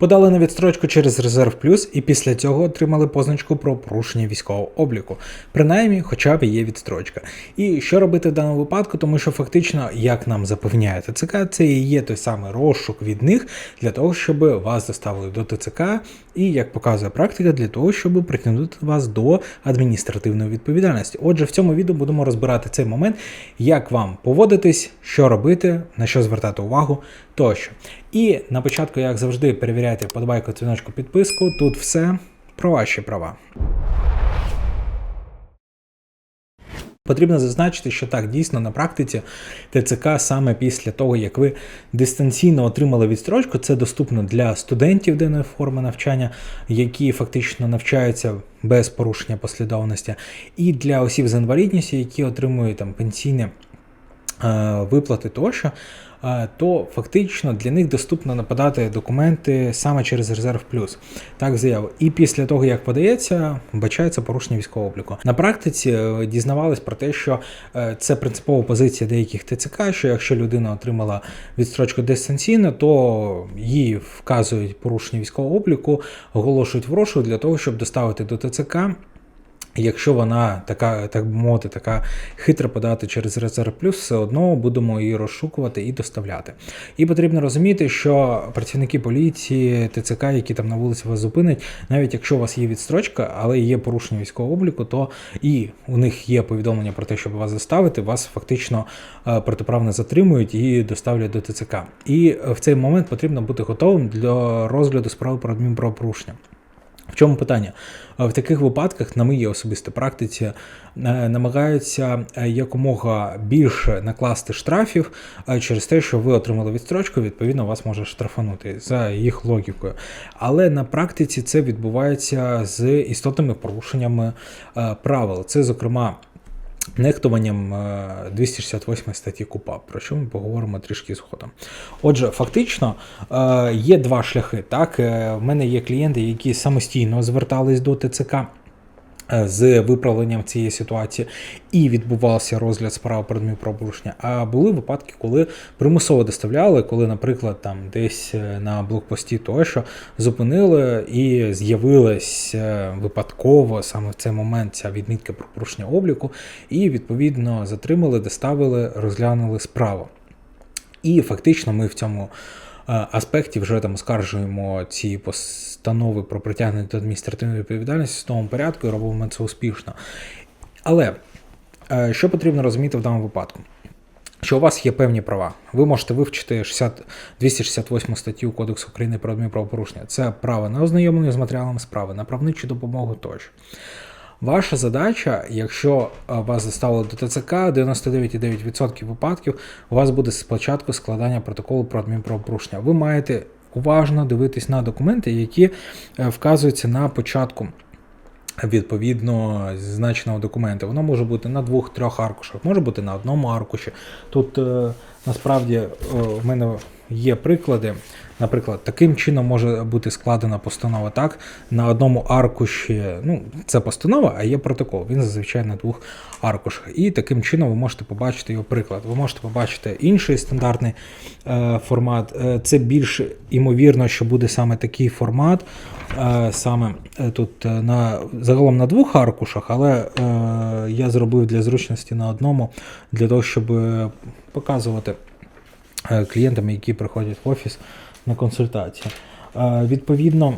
Подали на відстрочку через резерв плюс і після цього отримали позначку про порушення військового обліку. Принаймні, хоча б є відстрочка. І що робити в даному випадку, тому що фактично, як нам запевняє ТЦК, це і є той самий розшук від них для того, щоб вас доставили до ТЦК, і як показує практика, для того, щоб притягнути вас до адміністративної відповідальності. Отже, в цьому відео будемо розбирати цей момент, як вам поводитись, що робити, на що звертати увагу тощо. І на початку, як завжди, перевіряйте подобайку, дзвіночку, підписку. Тут все про ваші права. Потрібно зазначити, що так дійсно на практиці ТЦК саме після того, як ви дистанційно отримали відстрочку, це доступно для студентів денної форми навчання, які фактично навчаються без порушення послідовності, і для осіб з інвалідністю, які отримують там пенсійні е, виплати тощо, то фактично для них доступно нападати документи саме через резерв плюс. Так, заяву. І після того, як подається, вбачається порушення військового обліку. На практиці е, дізнавались про те, що е, це принципова позиція деяких ТЦК, що якщо людина отримала відстрочку дистанційно, то їй вказують порушення військового обліку, оголошують в розшук для того, щоб доставити до ТЦК. Якщо вона така, так би мовити, така хитра подати через резерв плюс, все одно будемо її розшукувати і доставляти. І потрібно розуміти, що працівники поліції, ТЦК, які там на вулиці вас зупинять, навіть якщо у вас є відстрочка, але є порушення військового обліку, то і у них є повідомлення про те, щоб вас заставити, вас фактично е, протиправно затримують і доставлять до ТЦК. І в цей момент потрібно бути готовим для розгляду справи про адмінправопорушення. В чому питання? Е, В таких випадках, на моїй особистій практиці, е, намагаються е, якомога більше накласти штрафів через те, що ви отримали відстрочку, відповідно, вас може штрафанути за їх логікою. Але на практиці це відбувається з істотними порушеннями правил. Це, зокрема, Нехтуванням е, 268 статті КУПА, про що ми поговоримо трішки згодом. Отже, фактично е, є два шляхи. Так, Е, в мене є клієнти, які самостійно звертались до ТЦК. Е, З виправленням цієї ситуації і відбувався розгляд справи про адмінправопорушення. А були випадки, коли примусово доставляли, коли, наприклад, там десь е, на блокпості тощо зупинили і з'явилась е, випадково саме в цей момент ця відмітка про порушення обліку, і відповідно затримали, доставили, розглянули справу. І фактично ми в цьому е, аспекті вже там оскаржуємо ці постанови про притягнення до адміністративної відповідальності в тому порядку і робимо це успішно. Але е, що потрібно розуміти в даному випадку? Що у вас є певні права. Ви можете вивчити 60, 268 статтю Кодексу України про адмінправопорушення. Це право на ознайомлення з матеріалами справи, на правничу допомогу тощо. Ваша задача, якщо е, вас доставили до ТЦК, 99,9% випадків у вас буде спочатку складання протоколу про адмінправопорушення. Ви маєте уважно дивитись на документи, які е, вказуються на початку. Відповідно зазначеного документа. Воно може бути на двох-трьох аркушах, може бути на одному аркуші. Тут е, насправді в мене є приклади. Наприклад, таким чином може бути складена постанова так. На одному аркуші, ну, це постанова, а є протокол. Він зазвичай на двох аркушах. І таким чином ви можете побачити його приклад. Ви можете побачити інший стандартний е, формат. Е, це більш імовірно, що буде саме такий формат. Е, саме е, тут е, на загалом на двох аркушах, але е, я зробив для зручності на одному, для того, щоб показувати е, клієнтам, які приходять в офіс на консультації. Е, Відповідно,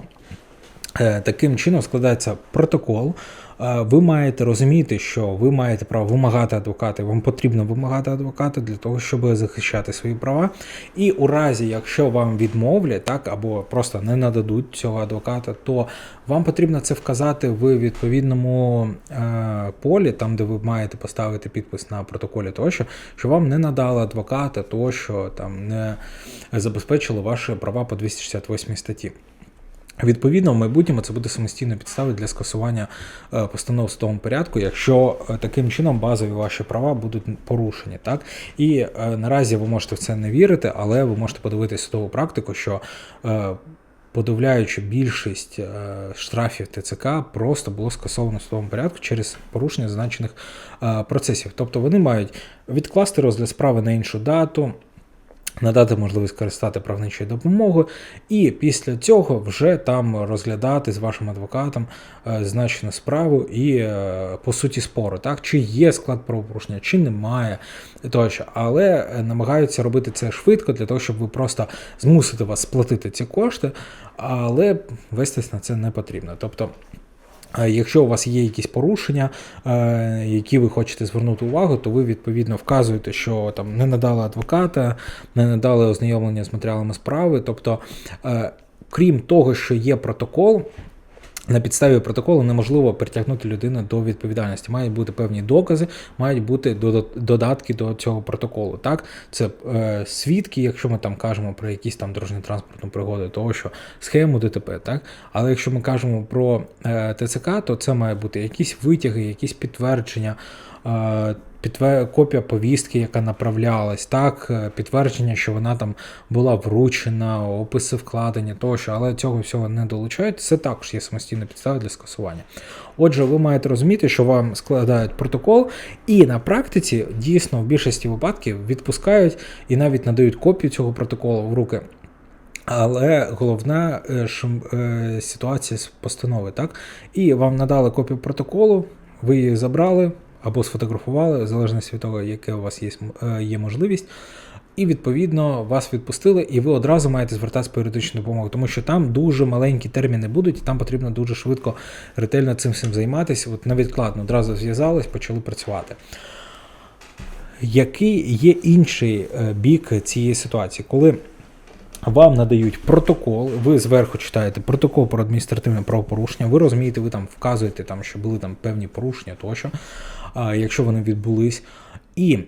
е, таким чином складається протокол. Е, Ви маєте розуміти, що ви маєте право вимагати адвоката, вам потрібно вимагати адвоката для того, щоб захищати свої права. І у разі, якщо вам відмовлять, так або просто не нададуть цього адвоката, то вам потрібно це вказати в відповідному е, полі, там де ви маєте поставити підпис на протоколі, тощо, що вам не надали адвоката, тощо там не забезпечили ваші права по 268 статті. Відповідно, в майбутньому це буде самостійна підстава для скасування е, постанов в судовому порядку, якщо е, таким чином базові ваші права будуть порушені. Так? І е, наразі ви можете в це не вірити, але ви можете подивитися судову практику, що подавляючи більшість штрафів ТЦК просто було скасовано в судовому порядку через порушення зазначених е, процесів. Тобто вони мають відкласти розгляд справи на іншу дату. Надати можливість користати правничою допомогою, і після цього вже там розглядати з вашим адвокатом е, значну справу і е, по суті спору, так чи є склад правопорушення, чи немає тощо. Але е, намагаються робити це швидко для того, щоб ви просто змусити вас сплатити ці кошти, але вестись на це не потрібно. Тобто. Е, Якщо у вас є якісь порушення, е, які ви хочете звернути увагу, то ви відповідно вказуєте, що там не надали адвоката, не надали ознайомлення з матеріалами справи. Тобто, е, крім того, що є протокол. На підставі протоколу неможливо притягнути людину до відповідальності. Мають бути певні докази, мають бути додатки до цього протоколу. Так, це е, свідки, якщо ми там кажемо про якісь там дорожньо-транспортну пригоду, того що схему ДТП, так. Але якщо ми кажемо про е, ТЦК, то це має бути якісь витяги, якісь підтвердження. Е, копія повістки, яка направлялась, так, е, підтвердження, що вона там була вручена, описи вкладення тощо, але цього всього не долучають. Це також є самостійна підстава для скасування. Отже, ви маєте розуміти, що вам складають протокол, і на практиці дійсно в більшості випадків відпускають і навіть надають копію цього протоколу в руки. Але головна ж, е, ситуація з постанови, так? І вам надали копію протоколу, ви її забрали або сфотографували, в залежності від того, яке у вас є, е, є можливість. І відповідно вас відпустили, і ви одразу маєте звертатися по юридичну допомогу, тому що там дуже маленькі терміни будуть, і там потрібно дуже швидко, ретельно цим всім займатися. От невідкладно одразу зв'язались, почали працювати. Який є інший е, бік цієї ситуації, коли вам надають протокол, ви зверху читаєте протокол про адміністративне правопорушення, ви розумієте, ви там вказуєте, там, що були там певні порушення тощо, якщо вони відбулись. І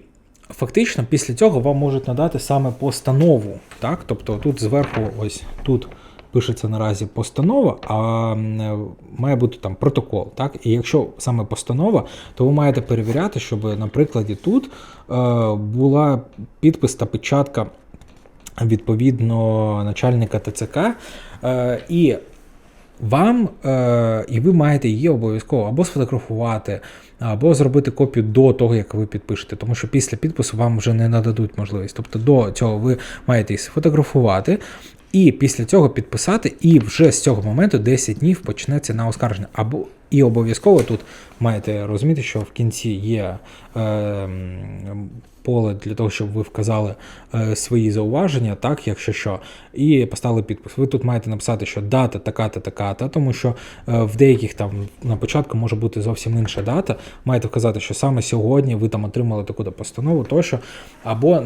фактично після цього вам можуть надати саме постанову. Так? Тобто тут зверху, ось тут пишеться наразі постанова, а е, має бути там протокол. Так? І якщо саме постанова, то ви маєте перевіряти, щоб на прикладі тут е, була підпис та печатка відповідно начальника ТЦК. Е, і вам, е, і ви маєте її обов'язково або сфотографувати, або зробити копію до того, як ви підпишете, тому що після підпису вам вже не нададуть можливість. Тобто до цього ви маєте її сфотографувати. І після цього підписати, і вже з цього моменту 10 днів почнеться на оскарження. Або і обов'язково тут маєте розуміти, що в кінці є е, поле для того, щоб ви вказали е, свої зауваження, так, якщо що, і поставили підпис. Ви тут маєте написати, що дата така-та, така-та, тому що е, в деяких там на початку може бути зовсім інша дата. Маєте вказати, що саме сьогодні ви там отримали таку-то постанову, тощо, або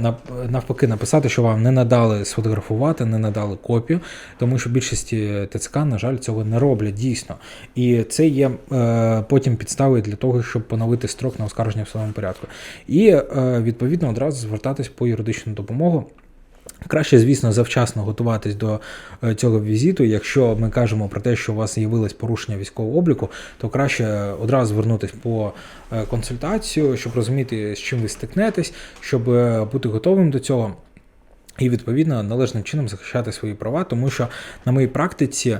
навпаки написати, що вам не надали сфотографувати, не надали копію, тому що більшості ТЦК, на жаль, цього не роблять дійсно. І це є потім підставою для того, щоб поновити строк на оскарження в судовому порядку. І е, відповідно одразу звертатись по юридичну допомогу. Краще, звісно, завчасно готуватись до е, цього візиту. Якщо ми кажемо про те, що у вас з'явилось порушення військового обліку, то краще одразу звернутись по е, консультацію, щоб розуміти, з чим ви стикнетесь, щоб е, бути готовим до цього. І відповідно належним чином захищати свої права, тому що на моїй практиці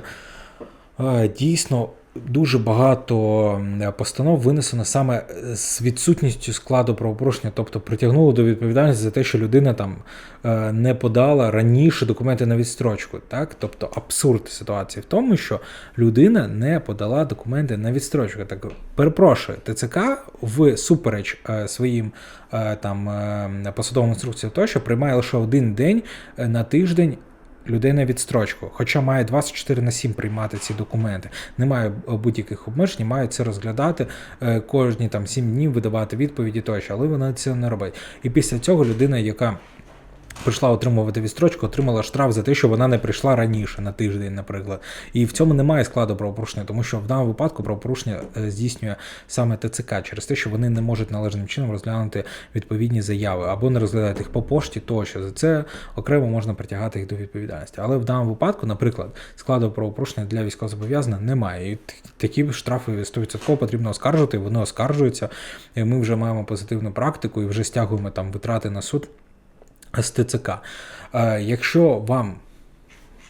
е, дійсно дуже багато постанов винесено саме з відсутністю складу правопорушення, тобто притягнуло до відповідальності за те, що людина там е, не подала раніше документи на відстрочку. Так? Тобто абсурд ситуації в тому, що людина не подала документи на відстрочку. Так перепрошую, ТЦК в супереч е, своїм е, там е, посадовим інструкціям тощо приймає лише один день е, на тиждень людей на відстрочку, хоча має 24 на 7 приймати ці документи. Немає будь-яких обмежень, мають це розглядати е, кожні там 7 днів, видавати відповіді тощо, але вона це не робить. І після цього людина, яка прийшла отримувати відстрочку, отримала штраф за те, що вона не прийшла раніше на тиждень, наприклад. І в цьому немає складу правопорушення, тому що в даному випадку правопорушення е, здійснює саме ТЦК через те, що вони не можуть належним чином розглянути відповідні заяви або не розглядають їх по пошті тощо. За це окремо можна притягати їх до відповідальності. Але в даному випадку, наприклад, складу правопорушення для військовозобов'язаних немає. І такі штрафи 100% потрібно оскаржувати, вони оскаржуються. І ми вже маємо позитивну практику і вже стягуємо там витрати на суд з ТЦК. Е, Якщо вам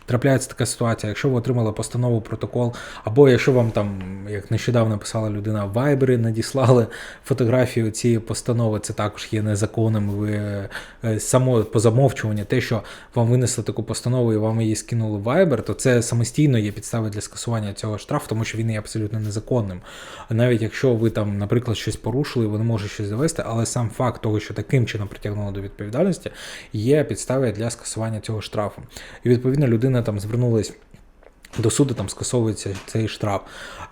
трапляється така ситуація, якщо ви отримали постанову протокол, або якщо вам там, як нещодавно писала людина, в Viber надіслали фотографію цієї постанови, це також є незаконним. Ви е, само по замовчуванню, те, що вам винесли таку постанову і вам її скинули в Viber, то це самостійно є підстави для скасування цього штрафу, тому що він є абсолютно незаконним. Навіть якщо ви там, наприклад, щось порушили, ви не можете щось довести, але сам факт того, що таким чином притягнуло до відповідальності, є підставою для скасування цього штрафу. І відповідно людина там звернулась. До суду там скасовується цей штраф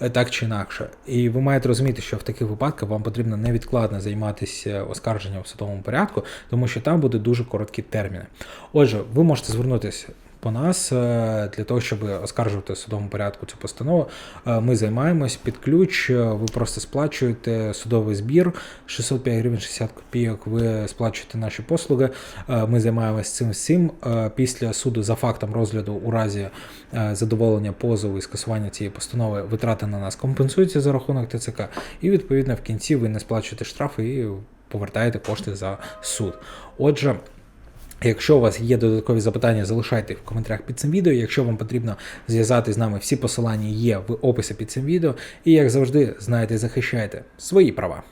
е, так чи інакше. І ви маєте розуміти, що в таких випадках вам потрібно невідкладно займатися оскарженням в судовому порядку, тому що там будуть дуже короткі терміни. Отже, ви можете звернутися по нас е, для того, щоб оскаржувати в судовому порядку цю постанову. Е, Ми займаємось під ключ. е, Ви просто сплачуєте судовий збір 605 гривень 60 копійок. Ви сплачуєте наші послуги. Ми займаємось цим всім. Після суду за фактом розгляду у разі задоволення позову і скасування цієї постанови витрати на нас компенсуються за рахунок ТЦК. І відповідно в кінці ви не сплачуєте штрафи і повертаєте кошти за суд. Отже. Якщо у вас є додаткові запитання, залишайте в коментарях під цим відео. Якщо вам потрібно зв'язати з нами, всі посилання є в описі під цим відео. І як завжди, знаєте, захищайте свої права.